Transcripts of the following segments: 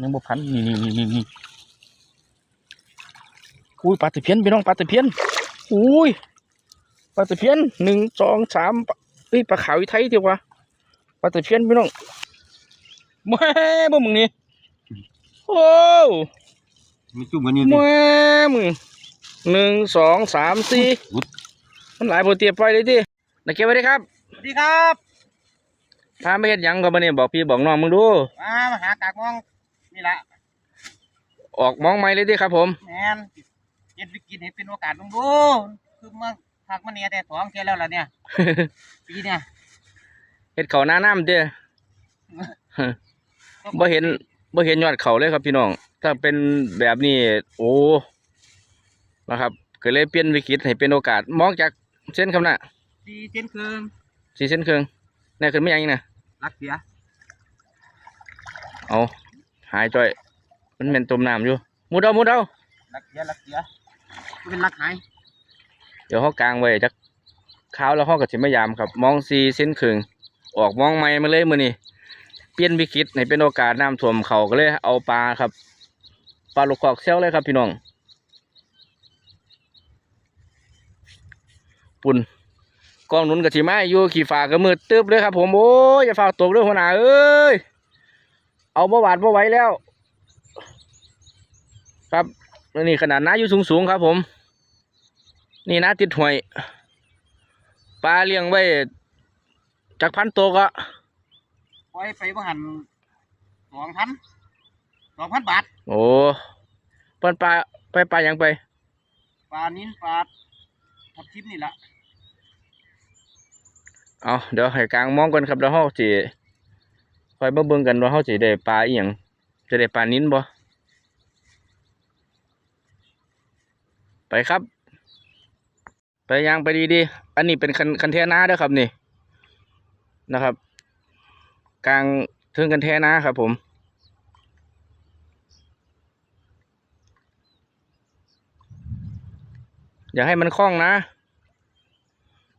ยังบ่พันนี่นี่นี่นี่นี่อุ้ยปลาตะเพียนพี่น้องปลาตะเพียนอุ้ยปลาตะเพียนหนึ่งสองสามปลาเอ้ยปลาขาวอีไทยเดียววะปลาตะเพียนพี่น้องแม่บ่มึงนี่โอ้มีจุ่มกันนี่ดิแม่มึงหนึ่งสองสามสี่อุ๊ยมันหลายโปรเตียปล่อยเลยดินักเก็บไว้ดิครับสวัสดีครับพาไม่เห็นยังก็มาเนี่ยบอกพี่บอกน้องมึงดูมามาหากากมอง นี่ละออกมองไม่เลยดิครับ ผมแมนเย็ดวิกฤตให้เป็นโอกาสลงดูคือมาพักมาเนี่ยแต่ท้องแกแล้วล่ะเนี่ยปีเนี่ยเห็ดเขาหน้าน้ำเด้อบ่เห็นบ่เห็นยอดเขาเลยครับพี่น้อง ถ้าเป็นแบบนี้โอ้นะครับก็เลยเปลี่ยนวิกฤตให้เป็นโอกาสมองจากเส้นคำน่ะสีเส้นเครื่องสี่เส้นครึ่งนี่ขึ้นไม่ยังอีกนะรักเสียเอา หายจ่อย มันเป็นต้มน้ำอยู่มุดเอามุดเอารักเสียรักเสียเป็นรักหายเดี๋ยวเขากลางไว้จักข้าวแล้วเขาก็สิมายามครับ มองสี่เส้นครึ่งออกมองไม่มาเลยมือนี่เปลี่ยนวิกฤตให้เป็นโอกาสน้ำท่วมเขาก็เลยเอาปลาครับปลาลูกคอกเซลเลยครับพี่น้องปุ่นกองหนุนกับสีไม้อยู่ขี่ฝากก็มืดตึ๊บเลยครับผมโอ้ยอย่าฝากตกเด้วยหัวหน้าเอ้ย เอาบ่หวาดบ่ไหวแล้ว ครับแล้วนี่ขนาดน้าอยู่สูงสูงๆครับผม นี่น้าติดห่วยปลาเลี้ยงไว้จากพันตัวก็ปล่อยไปบ่หันสองพันสองพันบาท โอ้เปิ้นปลาไปปลาหยังไปปลานิ้นปลาทับทิมนี่ละเอาเดี๋ยวให้กลางมองกันครับแล้วเฮาสิ คอยมาเบิ่งกันว่าเฮาสิได้ปลาอีหยังจะได้ปลานิ้นบ่ไปครับ ไปยางไปดีๆอันนี้เป็นคันคันเทนาด้อครับนี่นะครับ กลางเทิงกันแทนาครับผมอย่าให้มันคล่องนะ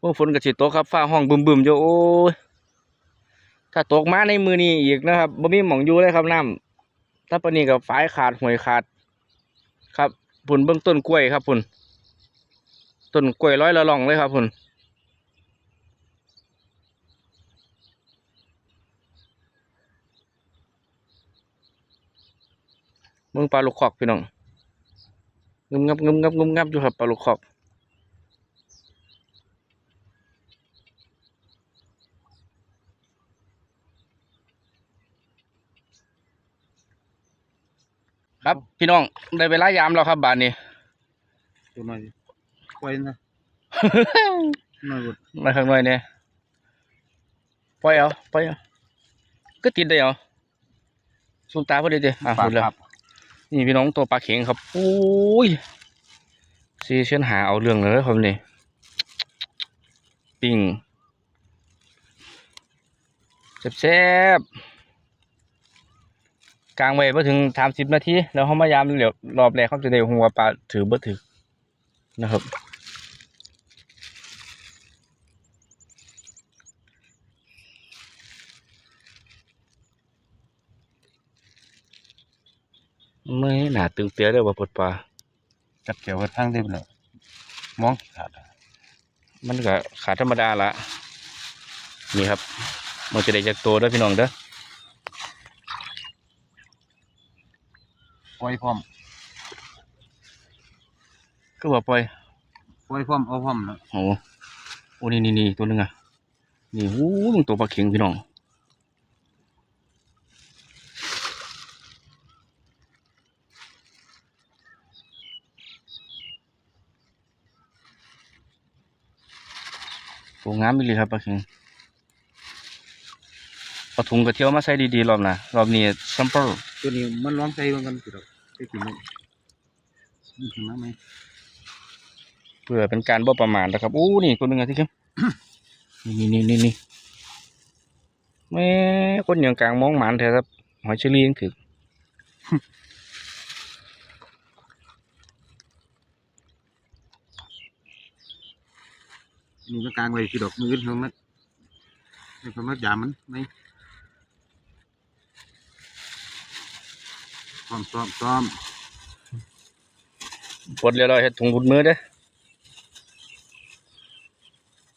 พวกฝนกระสิตกครับฟ้าห้องบึมๆอยู่โอ้ย ถ้าตกมาในมือนี้อีกนะครับบ่มีหม่องอยู่เลยครับน้ำถ้าปนนี้กับฝายขาดห่วยขาด ครับผุนเบื้องต้นกล้วยครับผุนต้นกล้วยร้อยละล่องเลยครับผุนเมืองปลาลูกคอกพี่น้องงึมงับงึมงับงึมงับอยู่ครับปลาลูกคอก พี่น้องได้เวลายามแล้วครับบานนี้ตัวหน่อยปล่อยนะหน่อยบุดมาข้างหน่อยเนี่ยปล่อยเอาปล่อยเอาก็ติดได้เอาสุนตาพอดีเดีอะหมดแล้วครับนี่พี่น้องตัวปลาเข็งครับโอ้ยซีเช่นหาเอาเรื่องเลยครับนี่ปิ้งแซ่บๆ กลางไว้พอถึงสามสิบนาทีแล้วเขามายามเหลียวรอบแรกเขาจะได้หัวปลาถือบ่ถือนะครับไม่หนาตึงเตี้ยเลยว่าปลดปลาจับเกี่ยวกับทางได้เลยมองขาดมันก็ขาดธรรมดาละนี่ครับมันจะได้จากตัวเด้วยพี่น้องเด้อ ปล่อยพร้อมก็บอกปล่อยปล่อยพร้อมเอาพร้อมนะโอ้โหโอ้นี่นี่นี่ตัวหนึงอะนี่หูมึงตัวปลาเข็งพี่น้องตัวงามไปเลยครับปลาเข็งเอาถุงกระเทียวมาใส่ดีๆรอบหน่ะรอบนี้ซัมเปิล ตัวนี้มันร้องใจมันกันสิดอกไปกินมันนี่ถึงน้ำไหมเพื่อเป็นการบ่ประมาทนะครับอู้นี่ตัวหนึงอะที่เข้มนี่นี่นี่นี่แม่คนอย่างกลางมองหมันแท้ครับหอยเชอรี่ยังถึกนี่ก็กลางไว้สิดอกมือเขามัดให้เขามัดยามมันไหม ซ้อมซ้อมซ้อมปลดเรียบร้อยเฮ็ดถุงบุดมือเด้อ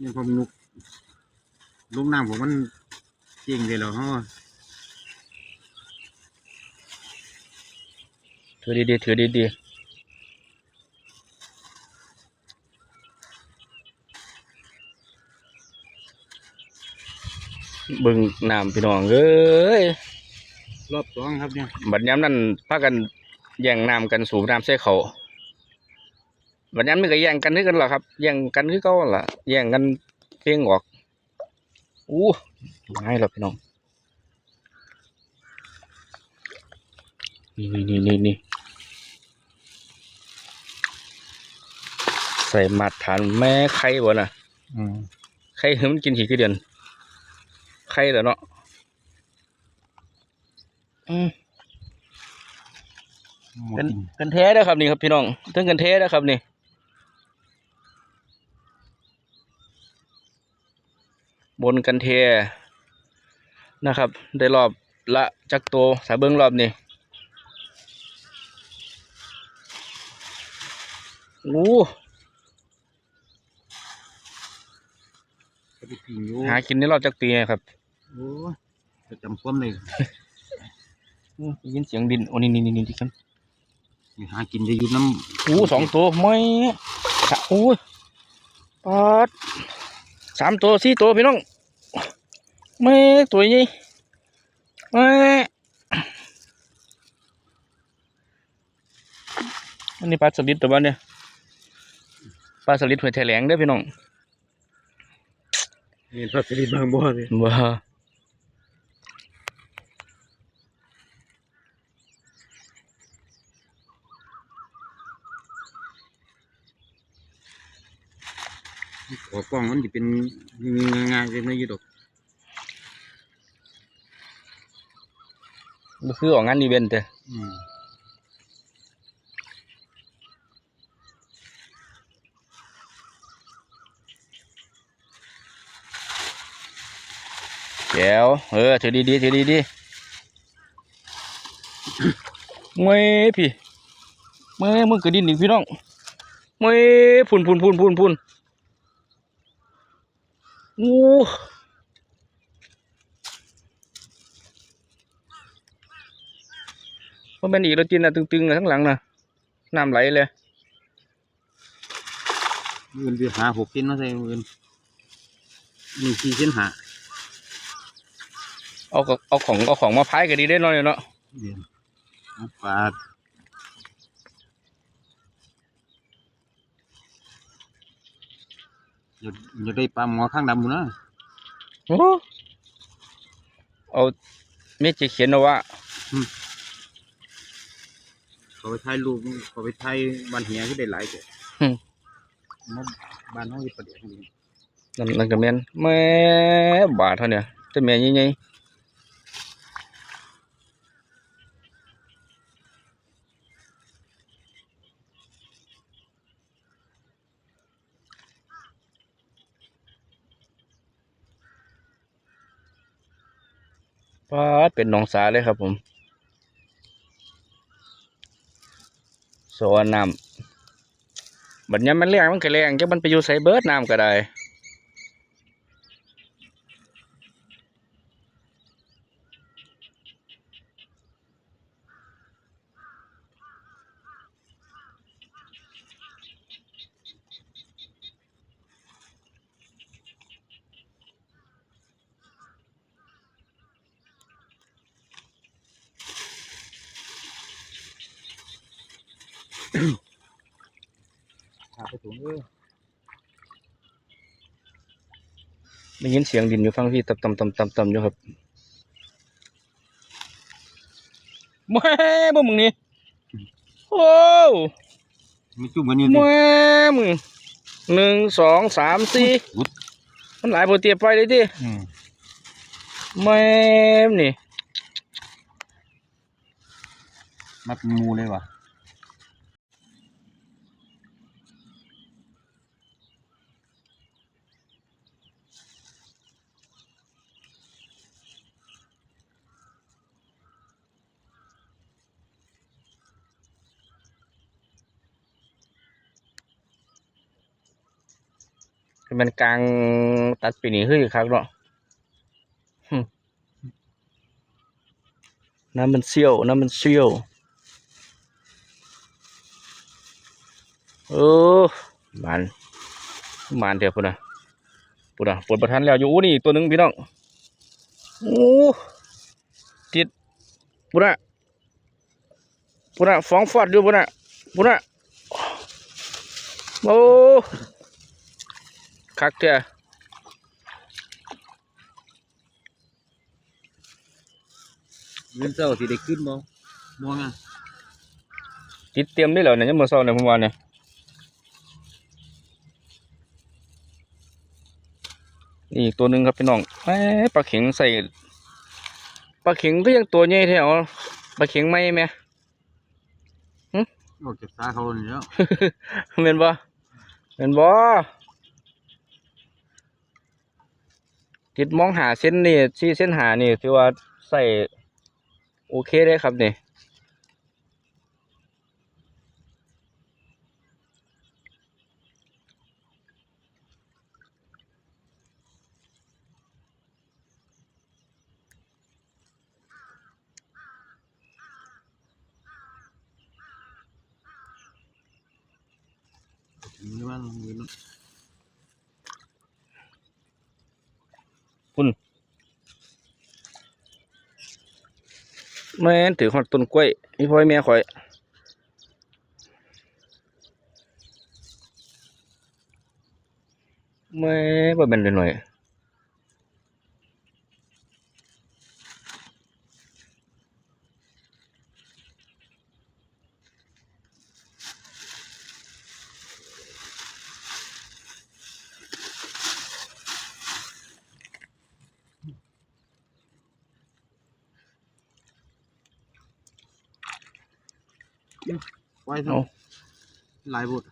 นี่ผมนุกลูกน้ำผมมันจริงเลยเหรอฮะถือดีๆถือดีๆเบิ่งน้ำพี่น้องเอ้ย รอบสองครับเนี่ยบัดย้ำนั่นพากันแย่งน้ำกันสูบน้ำใส่เขาบัดย้ำนี่ก็แย่งกันคือกันล่ะครับแย่งกันคือเก่าหั่นล่ะแย่งกันเพ่งออกอู้ง่ายแล้วพี่น้องนี่นี่นี่นี่ใส่มาตรฐานแม่ไข่บ่น่ะอืมไข่เฮ้ยมันกินขี้กี่เดือนไข่เหรอเนาะอืม กันกันแท้เด้อครับนี่ครับพี่น้องเทั้งกันแท้เด้อครับนี่บนกันแท้นะครับ ได้รอบละจักโตสาเบิ้งรอบนี่โอ้ก็ไปปิ่งอยู่หากินในรอบจักปีไงครับโอ้ยจะจำความเลยอื้อได้ ยินเสียงดินโอ้นี่นี่นี่นี่ครับนี่หากินจะอยู่น้โอ้สองตัวไม่สะโอ้ยปอดสามตัวสี่ตัวพี่น้องไม่ตัวใหญ่ไม่อันนี้ปลาสลิดตัวบ้านเนี่ยปลาสลิดหัวแถลงเด้อพี่น้องำนี่พระสิริบางบัวเลยว้าขอกล้องมันจะเป็นง่ายๆเลยไม่ยุดอกก็คือออกงานอีเวนต์แต่อืมแก้วเออถือดีๆถือดีๆเมื่อยพี่เมื่อยมึงกระดินอีกพี่น้องเมื่อยพุ่นพุ่นพุ่นพุ่นพุ่น โอ้ว่าเป็นอีกแล้วจินนะตึงๆเลยข้างหลังนะน้ำไหลเลยเงินไปหาหกกินมาใส่เงินนี่สี่เส้นหาเอาก็เอาของเอาของมาพายก็ดีได้หน่อยเนาะเดี๋ยวเอาปลา อย่าอย่าได้ปลาหมอข้างดำหมูนะโอ้เอาเมจิเขียนเอาว่าเขาไปถ่ายรูปเขาไปถ่ายบ้านเฮียที่ได้หลายเจ้ะอืมมาบ้านเขาอยู่ประเดี๋ยวนี้นั่นนั่นก็แม่นแม่บาทเท่าเนี่ยแต่แม่ใหญ่ๆ ฟ้าดเป็นหนองสาเลยครับผมสวนน้ำบัดนี้มันแรงมันก็แรงจะมันไปอยู่ใส่เบิดน้ำก็ได้ พาไปถุงเออได้ยินเสียงดินอยู่ฟังพี่ต่ำต่ำต่ำต่ำต่ำอยู่ครับแม่บ่มึงนี่โอ้มีจุ่มกันอยู่ดิแม่มึงหนึ่งสองสามสี่อุ๊ยมันหลายโปรตีนไปเลยดิอืมแม่มนี่มาเป็นหมูเลยว่ะ มันกลางตัดปีนี้เฮ้ยครับเนาะน้ำมันเซี่ยวน้ำมันเซี่ยวเออมันมันเดี๋ยวพุ่นนะพุ่นนะปวดประทันแล้วอยู่นี่ตัวหนึงพี่น้องโอ้ติดพุ่นนะพุ่นนะฟองฟอดอยู่พุ่นนะพุ่นนะโอ้ คักเถอะเงินเจ้าสิได้ขึ้นบ่มองอะติดเตรียมได้แล้วเนี่ยยังมาเศร้าเนี่ยผมว่าเนี่ยนี่อีกตัวหนึ่งครับพี่น้องเอ้ยปลาเข็งใส่ปลาเข็งก็ยังตัวใหญ่แท้เอาปลาเข็งไหมแม่ออกจากสาเขานี่แล้วเม็นบ่เม็นบ่ ติดมองหาเส้นนี่ที่เส้นหานี่ถือว่าใส่โอเคได้ครับนี่นี่ว่าเงิน แม่นถือหอดต้นกล้วยนี่พ่อยแม่ข่อยแม่บ่แม่นเลยหน่อยๆ ไว้เอา หลายบท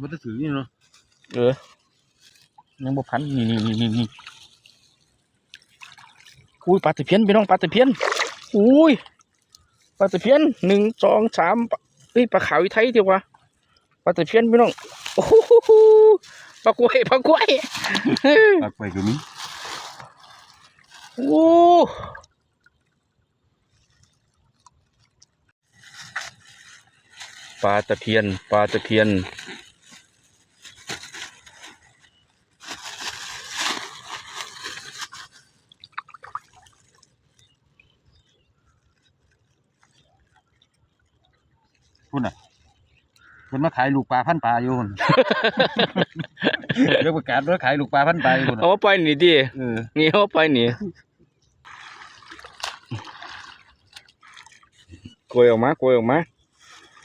มันจะถือนี่เนาะเออ ยังบ่พัน นี่นี่นี่นี่นี่อุ้ยปลาตะเพียนพี่น้องปลาตะเพียนอุ้ยปลาตะเพียนหนึ่งสองสามปลาเฮ้ยปลาขาวอีไทยดีกว่าปลาตะเพียนพี่น้องโอ้โหปลากล้วยปลากล้วย ปากไปคือนี้โอ้ ปลาตะเพียน ปลาตะเพียนพุ่นอะเพิ่นมาขายลูกปลาพันปลาอยู่พุ่นเรียกประกาศว่าขายลูกปลาพันปลาอยู่พุ่นเอาน่ะมาไปนี่ดิเออนี่เอาไปนี่โกยออกมาโกยออกมา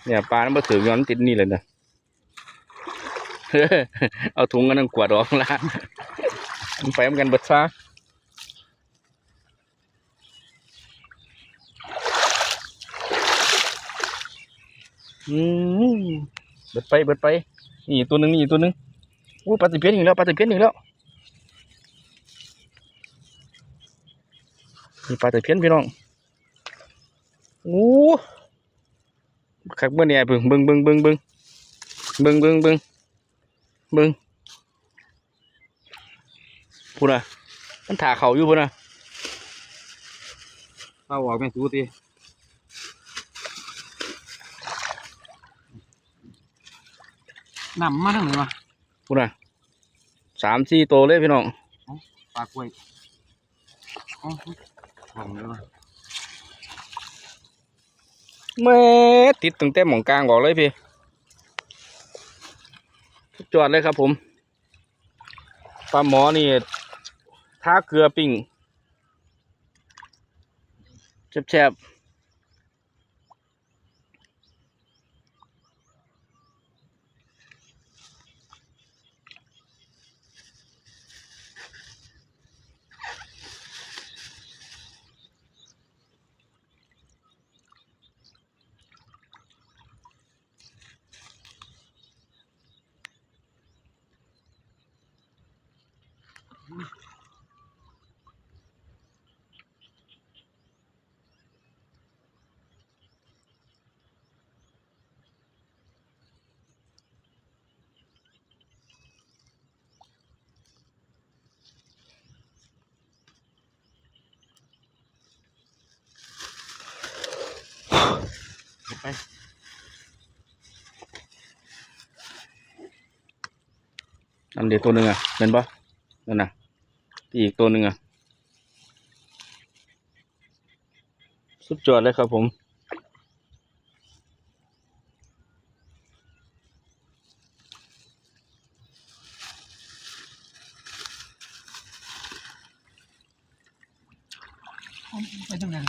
เนี่ยปลามันมาถือย้อนติดนี่เลยนะเอาถุงกันนั่งกวาดออกละมันไปมือนกันบิดฟ้าอืมเบิดไปเบิดไป นี่ตัวหนึ่งนี่ตัวหนึ่งอู้ปลาตะเพียนอีกแล้วปลาตะเพียนอีกแล้วมีปลาตะเพียนพี่น้องโอ้ คักเบิ่งเนี่ยเบิ่งเบิ่งเบิ่งเบิ่งเบิ่งเบิ่งเบิ่งเบิ่งเบิ่งพูดนะมันถ่าเขาอยู่พูดนะเอาออกแม่สูตีนำมาทางไหนวะพูดนะสามสี่ตัวเลยพี่น้องปลากล้วยอ๋อของเลยวะ แม่ติดตั้งแต่หมองกลางบอกเลยพี่จอดเลยครับผมปลาหมอนี่ท่าเกลือปิ้งแซ่บๆ ไปอันเดียวตัวหนึ่งอะเห็นปะนั่นน่ะอีกตัวหนึ่งอะ สุดยอดเลยครับผม ไปตรงนั้น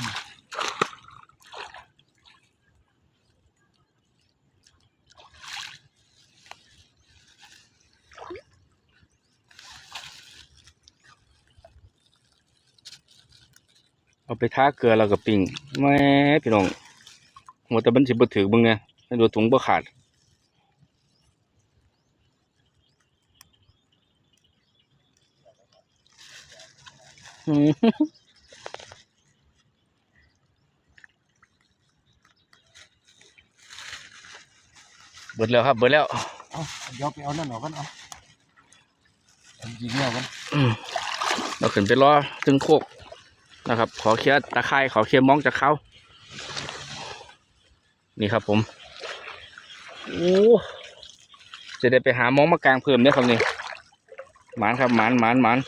เอาไปท้าเกลือแล้วก็ปิ้งแม่พี่น้องหัวแต่บันสิบ่ถือมึงไงให้ดูถุงบ่ขาดอืมเบิดแล้วครับ เบิดแล้วเอาเดี๋ยวไปเอานั่นออกกันเอาจริงๆเนี่ยกันอืมเราขึ้นไปรอถึงโคก นะครับ ขอเคลียร์ตะไคร่ขอเคลียร์มองจากเขานี่ครับผมโอ้จะได้ไปหามองมากลางเพิ่มเนี่ยครับนี่หมานครับหมานหมานหมาน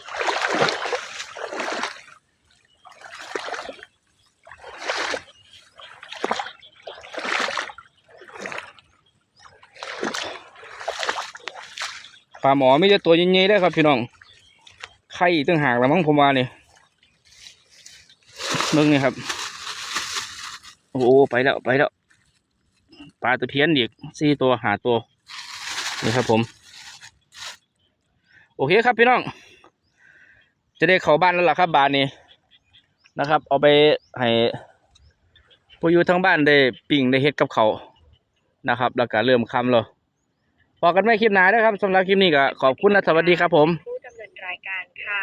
ปลาหมอไม่ใช่ตัวใหญ่ๆได้ครับพี่น้องไข่ตั้งหากแล้วมั้งผมว่านี่ เบิ่งนี่ครับ โอ้โหไปแล้วไปแล้วปลาตะเพียนอีกสี่ตัวหาตัวนี่ครับผม โอเคครับพี่น้อง จะได้เข้าบ้านแล้วล่ะครับบ้านนี้นะครับ เอาไปให้ผู้อยู่ทั้งบ้านได้ปิ่งได้เฮ็ดกับเขานะครับ แล้วก็เริ่มคำแล้วพอกันไม่คลิปหนาด้อครับสำหรับคลิปนี้ก็ขอบคุณและสวัสดีครับผมผู้ดำเนินรายการค่ะ